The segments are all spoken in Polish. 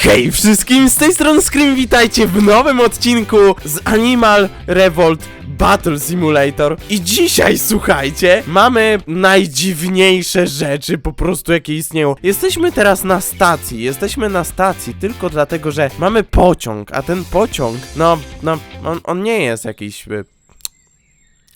Hej wszystkim, z tej strony Scream, witajcie w nowym odcinku z Animal Revolt Battle Simulator I dzisiaj, słuchajcie, mamy najdziwniejsze rzeczy po prostu jakie istnieją Jesteśmy teraz na stacji, jesteśmy na stacji tylko dlatego, że mamy pociąg, a ten pociąg, no, no, on, on nie jest jakiś... y,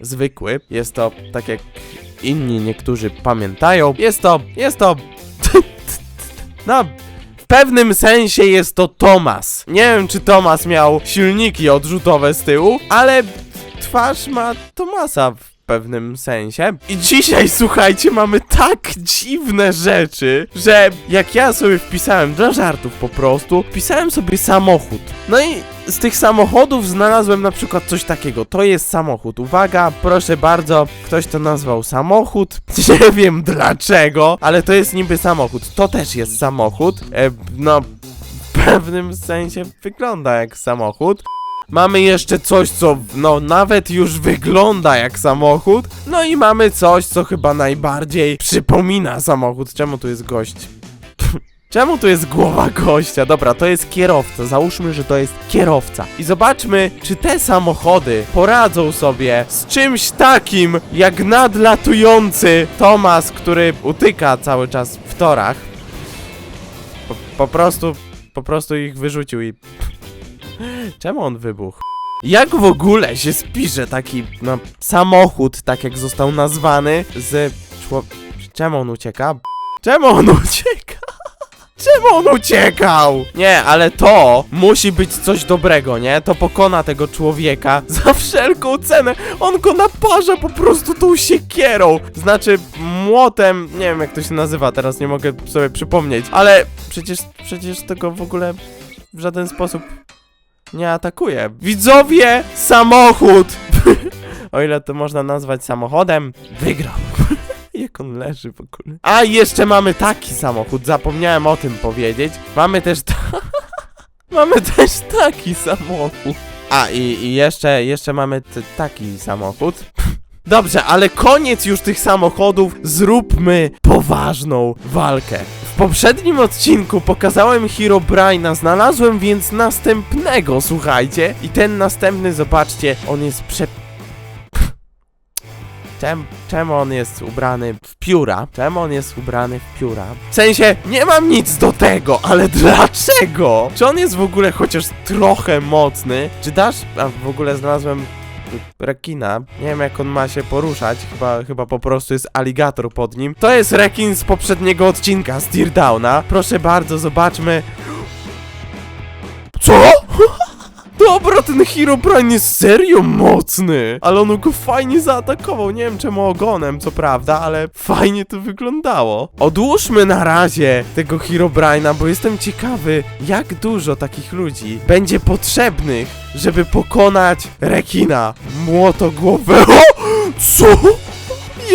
zwykły. Jest to, tak jak inni niektórzy pamiętają, jest to, jest to, no, w pewnym sensie jest to Tomas. Nie wiem, czy Tomas miał silniki odrzutowe z tyłu, ale twarz ma Tomasa w pewnym sensie. I dzisiaj, słuchajcie, mamy tak dziwne rzeczy, że jak ja sobie wpisałem dla żartów po prostu, wpisałem sobie samochód. No i z tych samochodów znalazłem na przykład coś takiego. To jest samochód. Uwaga, proszę bardzo, ktoś to nazwał samochód. Nie wiem dlaczego, ale to jest niby samochód. To też jest samochód. E, no, w pewnym sensie wygląda jak samochód. Mamy jeszcze coś, co no nawet już wygląda jak samochód. No i mamy coś, co chyba najbardziej przypomina samochód. Czemu tu jest gość? Czemu tu jest głowa gościa? Dobra, to jest kierowca. Załóżmy, że to jest kierowca. I zobaczmy, czy te samochody poradzą sobie z czymś takim jak nadlatujący Tomas, który utyka cały czas w torach. Po, po prostu, po prostu ich wyrzucił i... Czemu on wybuchł? Jak w ogóle się spisze taki, no, samochód, tak jak został nazwany, z czło... Czemu on ucieka? Czemu on ucieka? Czemu on uciekał? Nie, ale to musi być coś dobrego, nie? To pokona tego człowieka za wszelką cenę. On go naparza po prostu tą siekierą. Znaczy, młotem, nie wiem jak to się nazywa, teraz nie mogę sobie przypomnieć. Ale przecież, przecież tego w ogóle w żaden sposób nie atakuje. Widzowie, samochód! o ile to można nazwać samochodem, wygrał. Jak on leży w ogóle. A jeszcze mamy taki samochód, zapomniałem o tym powiedzieć. Mamy też ta... mamy też taki samochód. A i, i jeszcze, jeszcze mamy taki samochód. Dobrze, ale koniec już tych samochodów. Zróbmy poważną walkę. Poprzednim odcinku pokazałem Herobrine'a, znalazłem więc następnego, słuchajcie. I ten następny, zobaczcie, on jest prze... Czem, czemu on jest ubrany w pióra? Czemu on jest ubrany w pióra? W sensie, nie mam nic do tego, ale dlaczego? Czy on jest w ogóle chociaż trochę mocny? Czy dasz... A w ogóle znalazłem rekina. Nie wiem jak on ma się poruszać, chyba, chyba po prostu jest aligator pod nim. To jest rekin z poprzedniego odcinka, z Teardowna. Proszę bardzo, zobaczmy. Ten Herobrine jest serio mocny! Ale on go fajnie zaatakował, nie wiem czemu ogonem, co prawda, ale fajnie to wyglądało. Odłóżmy na razie tego Herobrine'a, bo jestem ciekawy, jak dużo takich ludzi będzie potrzebnych, żeby pokonać rekina. Młotogłowę. O! Co?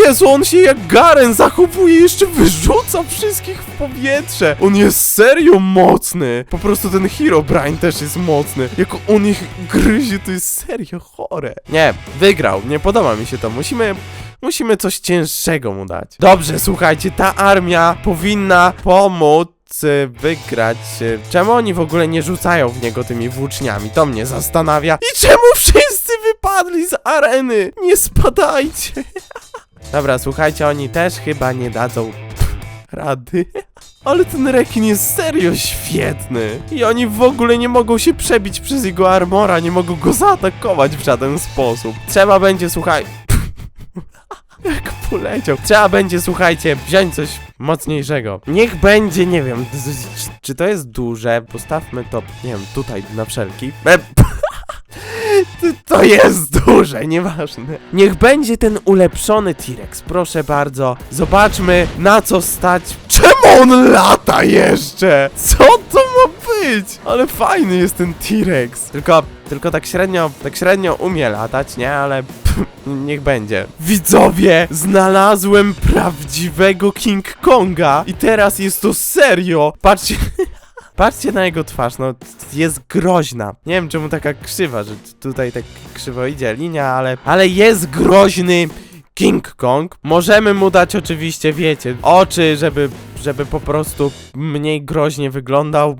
Jezu, on się jak Garen zachowuje, jeszcze wyrzuca wszystkich w powietrze. On jest serio mocny. Po prostu ten Herobrine też jest mocny. Jak on ich gryzie, to jest serio chore. Nie, wygrał. Nie podoba mi się to. Musimy... Musimy coś cięższego mu dać. Dobrze, słuchajcie, ta armia powinna pomóc e, wygrać. E, Czemu oni w ogóle nie rzucają w niego tymi włóczniami? To mnie zastanawia. I czemu wszyscy wypadli z areny? Nie spadajcie. Dobra, słuchajcie, oni też chyba nie dadzą rady. Ale ten rekin jest serio świetny. I oni w ogóle nie mogą się przebić przez jego armora, nie mogą go zaatakować w żaden sposób. Trzeba będzie, słuchaj... Jak poleciał. Trzeba będzie, słuchajcie, wziąć coś mocniejszego. Niech będzie, nie wiem, czy to jest duże. Postawmy to, nie wiem, tutaj na wszelki. E, to jest duże, nieważne. Niech będzie ten ulepszony T-Rex, proszę bardzo. Zobaczmy, na co stać. Czemu on lata jeszcze? Co to ma być? Ale fajny jest ten T-Rex. Tylko, tylko tak średnio, tak średnio umie latać, nie? Ale pff, niech będzie. Widzowie, znalazłem prawdziwego King Konga i teraz jest to serio. Patrzcie. Patrzcie na jego twarz, no jest groźna. Nie wiem czemu taka krzywa, że tutaj tak krzywo idzie linia, ale, ale jest groźny King Kong. Możemy mu dać oczywiście, wiecie, oczy, żeby, żeby po prostu mniej groźnie wyglądał.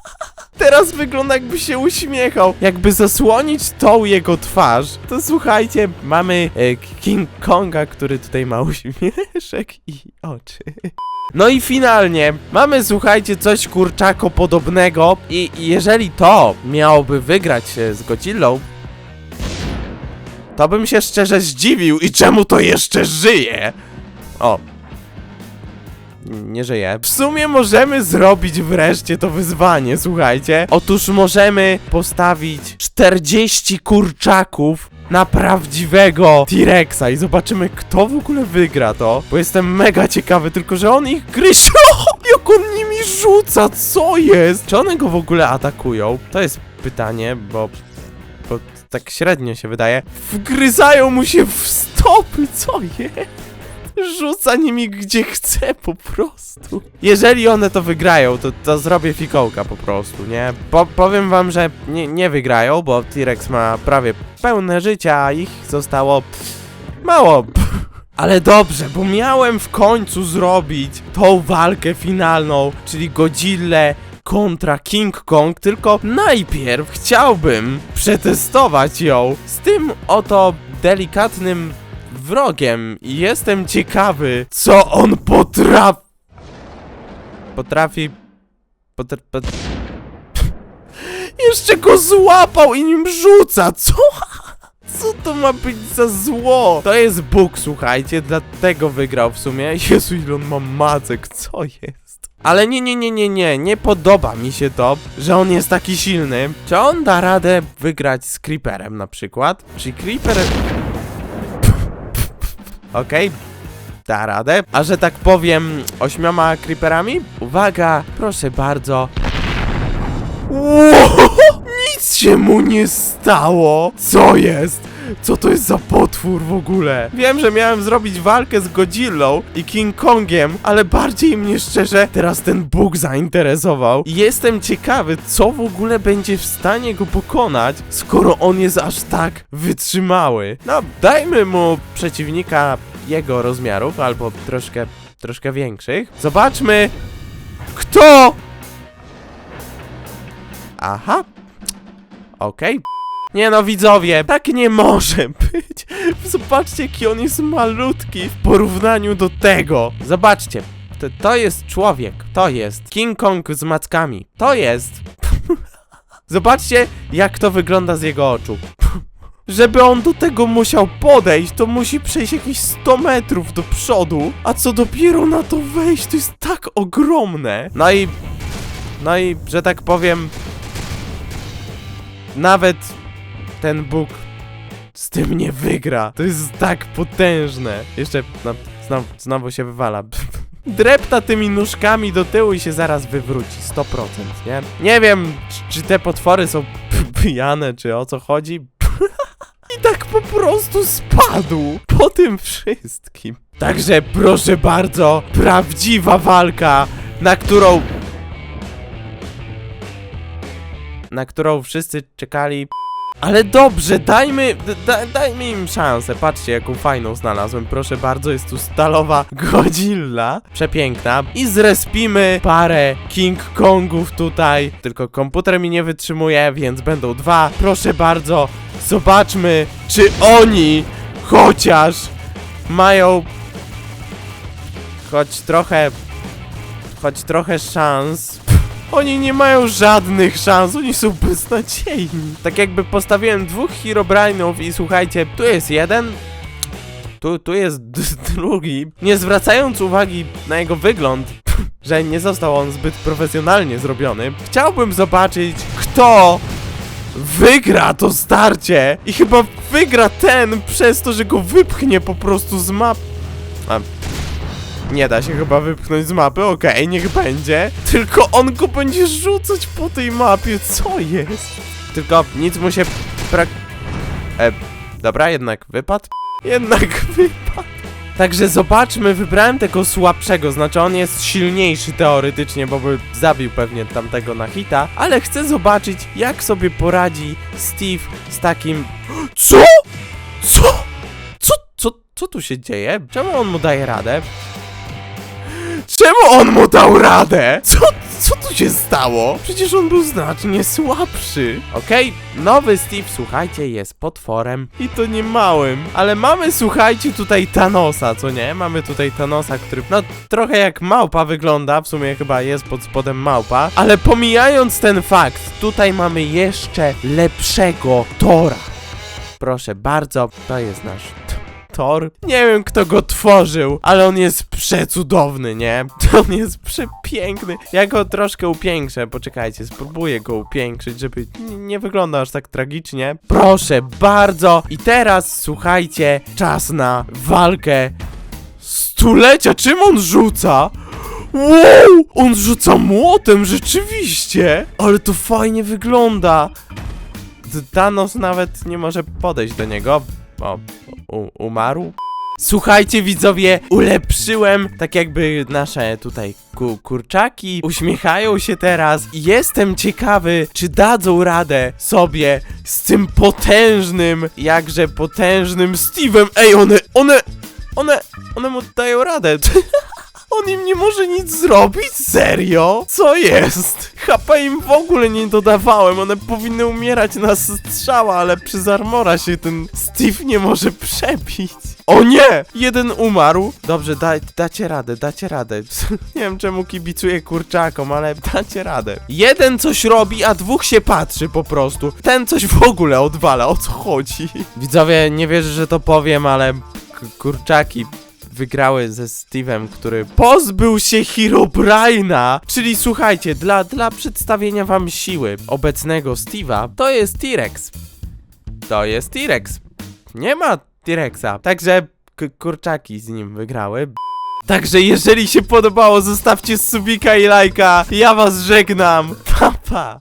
Teraz wygląda jakby się uśmiechał. Jakby zasłonić tą jego twarz, to słuchajcie, mamy e, King Konga, który tutaj ma uśmieszek i oczy. No i finalnie mamy, słuchajcie, coś kurczako podobnego i jeżeli to miałoby wygrać e, z Godzillą, to bym się szczerze zdziwił i czemu to jeszcze żyje? O. Nie żyje. W sumie możemy zrobić wreszcie to wyzwanie, słuchajcie. Otóż możemy postawić 40 kurczaków na prawdziwego T-Rexa i zobaczymy, kto w ogóle wygra to. Bo jestem mega ciekawy, tylko że on ich gryzie. Jak on nimi rzuca, co jest? Czy one go w ogóle atakują? To jest pytanie, bo bo tak średnio się wydaje. Wgryzają mu się w stopy, co jest? Rzuca nimi gdzie chce po prostu. Jeżeli one to wygrają, to, to zrobię fikołka po prostu, nie? Po, powiem wam, że nie, nie wygrają, bo T-Rex ma prawie pełne życia, a ich zostało mało. Ale dobrze, bo miałem w końcu zrobić tą walkę finalną, czyli Godzillę kontra King Kong, tylko najpierw chciałbym przetestować ją z tym oto delikatnym wrogiem i jestem ciekawy, co on potrafi... Potrafi... Potr... Pot... Jeszcze go złapał i nim rzuca, co? Co to ma być za zło? To jest Bóg, słuchajcie, dlatego wygrał w sumie. Jezu, ile on ma macek, co jest? Ale nie, nie, nie, nie, nie, nie podoba mi się to, że on jest taki silny. Czy on da radę wygrać z Creeperem na przykład? Czy Creeper... Okej, da radę. A że tak powiem, ośmioma Creeperami? Uwaga, proszę bardzo. Wow, nic się mu nie stało! Co jest? Co to jest za potwór w ogóle? Wiem, że miałem zrobić walkę z Godzillą i King Kongiem, ale bardziej mnie szczerze teraz ten Bóg zainteresował. Jestem ciekawy, co w ogóle będzie w stanie go pokonać, skoro on jest aż tak wytrzymały. No, dajmy mu przeciwnika jego rozmiarów, albo troszkę, troszkę większych. Zobaczmy, kto Aha. Okej. Nie no, widzowie, tak nie może być. Zobaczcie, jaki on jest malutki w porównaniu do tego. Zobaczcie, to, to jest człowiek, to jest King Kong z mackami, to jest... Zobaczcie, jak to wygląda z jego oczu. Żeby on do tego musiał podejść, to musi przejść jakieś 100 metrów do przodu, a co dopiero na to wejść, to jest tak ogromne. No i... No i, że tak powiem, nawet ten Bóg z tym nie wygra. To jest tak potężne. Jeszcze no, znowu, znowu się wywala. Drepta tymi nóżkami do tyłu i się zaraz wywróci. 100%, nie? Nie wiem, czy, czy te potwory są pijane, czy o co chodzi. I tak po prostu spadł po tym wszystkim. Także proszę bardzo, prawdziwa walka, na którą na którą wszyscy czekali. Ale dobrze, dajmy, da, dajmy im szansę. Patrzcie, jaką fajną znalazłem. Proszę bardzo, jest tu stalowa Godzilla. Przepiękna. I zrespimy parę King Kongów tutaj. Tylko komputer mi nie wytrzymuje, więc będą dwa. Proszę bardzo, zobaczmy, czy oni chociaż mają choć trochę, choć trochę szans. Oni nie mają żadnych szans, oni są beznadziejni. Tak jakby postawiłem dwóch Herobrine'ów i słuchajcie, tu jest jeden, tu, tu jest drugi. Nie zwracając uwagi na jego wygląd, że nie został on zbyt profesjonalnie zrobiony, chciałbym zobaczyć, kto wygra to starcie. I chyba wygra ten przez to, że go wypchnie po prostu z map. A, nie da się chyba wypchnąć z mapy, okej, niech będzie. Tylko on go będzie rzucać po tej mapie, co jest? Tylko nic mu się prak... E, dobra, jednak wypadł? Jednak wypadł. Także zobaczmy, wybrałem tego słabszego, znaczy on jest silniejszy teoretycznie, bo by zabił pewnie tamtego na hita, ale chcę zobaczyć, jak sobie poradzi Steve z takim... Co? Co? Co, co, co tu się dzieje? Czemu on mu daje radę? Czemu on mu dał radę? Co, co tu się stało? Przecież on był znacznie słabszy. Okej, nowy Steve, słuchajcie, jest potworem. I to nie małym. Ale mamy, słuchajcie, tutaj Thanosa, co nie? Mamy tutaj Thanosa, który, no, trochę jak małpa wygląda. W sumie chyba jest pod spodem małpa. Ale pomijając ten fakt, tutaj mamy jeszcze lepszego Tora. Proszę bardzo, to jest nasz Nie wiem, kto go tworzył, ale on jest przecudowny, nie? On jest przepiękny. Ja go troszkę upiększę, poczekajcie, spróbuję go upiększyć, żeby nie wyglądał aż tak tragicznie. Proszę bardzo. I teraz, słuchajcie, czas na walkę stulecia. Czym on rzuca? Wow! On rzuca młotem, rzeczywiście! Ale to fajnie wygląda. Thanos nawet nie może podejść do niego. O, u, umarł. Słuchajcie widzowie, ulepszyłem tak jakby nasze tutaj ku, kurczaki uśmiechają się teraz jestem ciekawy, czy dadzą radę sobie z tym potężnym, jakże potężnym Steve'em. Ej, one, one, one, one mu dają radę. On im nie może nic zrobić? Serio? Co jest? HP im w ogóle nie dodawałem, one powinny umierać na strzała, ale przez armora się ten Steve nie może przebić. O nie! Jeden umarł. Dobrze, da, dacie radę, dacie radę. nie wiem czemu kibicuję kurczakom, ale dacie radę. Jeden coś robi, a dwóch się patrzy po prostu. Ten coś w ogóle odwala, o co chodzi? Widzowie, nie wierzę, że to powiem, ale kurczaki wygrały ze Steve'em, który pozbył się Herobrine'a. Czyli słuchajcie, dla, dla przedstawienia wam siły obecnego Steve'a, to jest T-Rex. To jest T-Rex. Nie ma T-Rexa. Także kurczaki z nim wygrały. Także jeżeli się podobało, zostawcie subika i lajka. Ja was żegnam. Pa, pa.